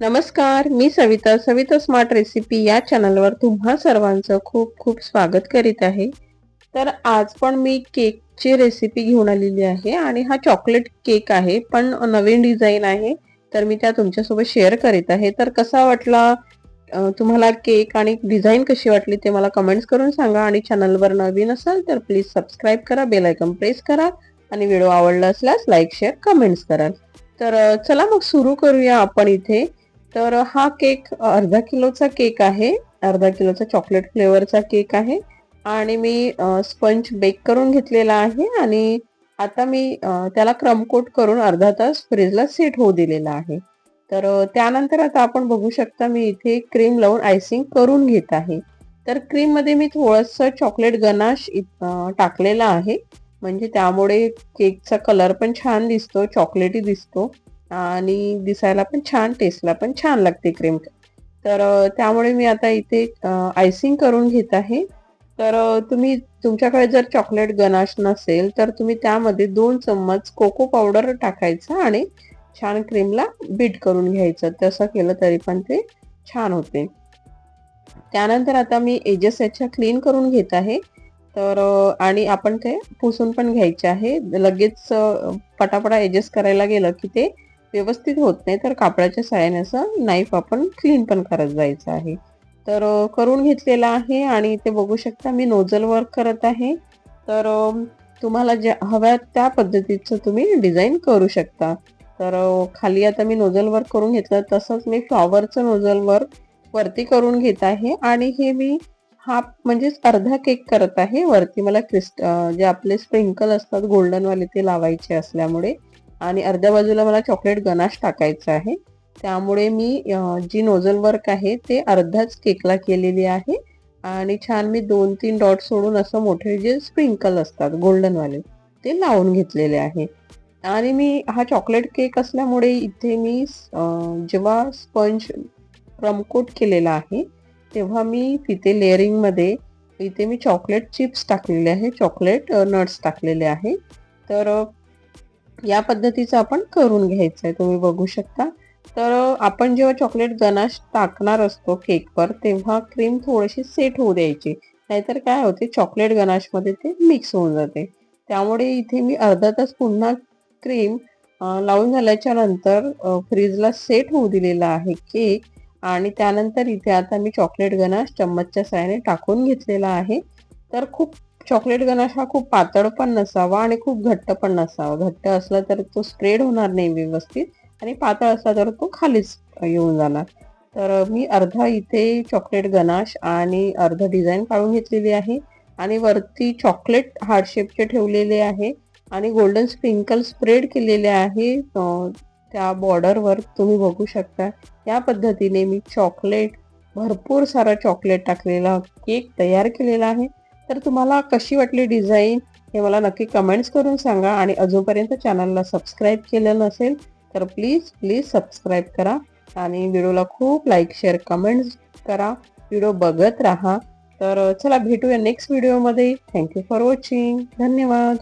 नमस्कार मी Savita Savita smart recipe या चॅनलवर तुम्हा सर्वांचं खूप खूप स्वागत करीत आहे. तर आज पण मी केकची रेसिपी घेऊन आलेली आहे आणि हा चॉकलेट केक आहे पण नवीन डिझाईन आहे तर मी त्या तुमच्यासोबत शेअर करीत आहे. तर कसा वाटला तुम्हाला केक आणि डिझाईन कशी वाटली ते मला कमेंट्स करून सांगा आणि चॅनलवर नवीन असाल तर प्लीज सबस्क्राईब करा बेल आयकॉन प्रेस करा आणि व्हिडिओ आवडला असल्यास लाईक शेअर कमेंट्स कराल. तर चला मग सुरू करूया आपण इथे. तर हा केक अर्धा किलोचा केक आहे. अर्धा किलोचा चॉकलेट फ्लेवरचा केक आहे. आणि मी स्पंज बेक करून घेतलेला आहे. आणि आता मी त्याला क्रमकोट करून अर्धा तास फ्रीजला सेट होऊ दिलेला आहे. तर त्यानंतर आता आपण बघू शकता मी इथे क्रीम लावून आयसिंग करून घेत आहे. तर क्रीममध्ये मी थोडस चॉकलेट गनाश टाकलेला आहे. म्हणजे त्यामुळे केकचा कलर पण छान दिसतो चॉकलेटी दिसतो. आणि दिसायला पण छान टेस्टला पण छान लागते क्रीम तर त्यामुळे मी आता इथे आयसिंग करून घेत आहे. तर तुम्ही तुमच्याकडे जर चॉकलेट गनाश नसेल तर तुम्ही त्यामध्ये दोन चम्मच कोको पावडर टाकायचं आणि छान क्रीमला बीट करून घ्यायचं. तसं केलं तरी पण ते छान होते. त्यानंतर आता मी एजेस याच्या क्लीन करून घेत आहे. तर आणि आपण ते पुसून पण घ्यायचे आहे. लगेच पटापटा एजेस करायला गेलं की ते व्यवस्थित होत नाही तर कापडाच्या साह्याने असं नाईफ आपण क्लीन पण करत जायचं आहे. तर करून घेतलेला आहे आणि इथे बघू शकता मी नोझल वर्क करत आहे. तर तुम्हाला ज्या हव्या त्या पद्धतीचं तुम्ही डिझाईन करू शकता. तर खाली आता मी नोझल वर्क करून घेतलं तसंच मी फ्लॉवरचं नोजल वर्क वरती करून घेत आहे. आणि हे मी हाफ म्हणजेच अर्धा केक करत आहे. वरती मला क्रिस्ट जे आपले स्प्रिंकल असतात गोल्डनवाले ते लावायचे असल्यामुळे. आणि अर्ध्या बाजूला मला चॉकलेट गनाश टाकायचं आहे. त्यामुळे मी जी नोझल वर्क आहे ते अर्धाच केकला केलेली आहे. आणि छान मी दोन तीन डॉट सोडून असं मोठे जे स्प्रिंकल असतात गोल्डनवाले ते लावून घेतलेले आहे. आणि मी हा चॉकलेट केक असल्यामुळे इथे मी जेव्हा स्पंज क्रमकोट केलेला आहे तेव्हा मी तिथे लेअरिंगमध्ये इथे मी चॉकलेट चिप्स टाकलेले आहे चॉकलेट नट्स टाकलेले आहे. तर या पद्धतीचं आपण करून घ्यायचं आहे तुम्ही बघू शकता. तर आपण जेव्हा चॉकलेट गनाश टाकणार असतो केकवर तेव्हा क्रीम थोडीशी सेट होऊ द्यायची. नाहीतर काय होते चॉकलेट गनाशमध्ये ते मिक्स होऊन जाते. त्यामुळे इथे मी अर्धा तास पुन्हा क्रीम लावून झाल्याच्यानंतर फ्रीजला सेट होऊ दिलेला आहे केक आणि त्यानंतर इथे आता मी चॉकलेट गनाश चम्मचच्या साह्याने टाकून घेतलेला आहे. तर खूप चॉकलेट गनाश हा खूप पातळ पण नसावा आणि खूप घट्ट पण नसावा. घट्ट असला तर तो स्प्रेड होणार नाही व्यवस्थित आणि पातळ असला तर तो खालीच येऊन जाणार. तर मी अर्धा इथे चॉकलेट गनाश आणि अर्ध डिझाईन काढून घेतलेली आहे आणि वरती चॉकलेट हार्डशेपचे ठेवलेले आहे आणि गोल्डन स्प्रिंकल स्प्रेड केलेले आहे. त्या बॉर्डरवर तुम्ही बघू शकता. या पद्धतीने मी चॉकलेट भरपूर सारा चॉकलेट टाकलेला केक तयार केलेला आहे. तर तुम्हाला कशी वाटली डिझाईन हे मला नक्की कमेंट्स करून सांगा आणि अजूनपर्यंत चॅनलला सबस्क्राईब केलं नसेल तर प्लीज प्लीज सबस्क्राईब करा आणि व्हिडिओला खूप लाईक शेअर कमेंट्स करा. व्हिडिओ बघत राहा. तर चला भेटूया नेक्स्ट व्हिडिओमध्ये. Thank you for watching. धन्यवाद.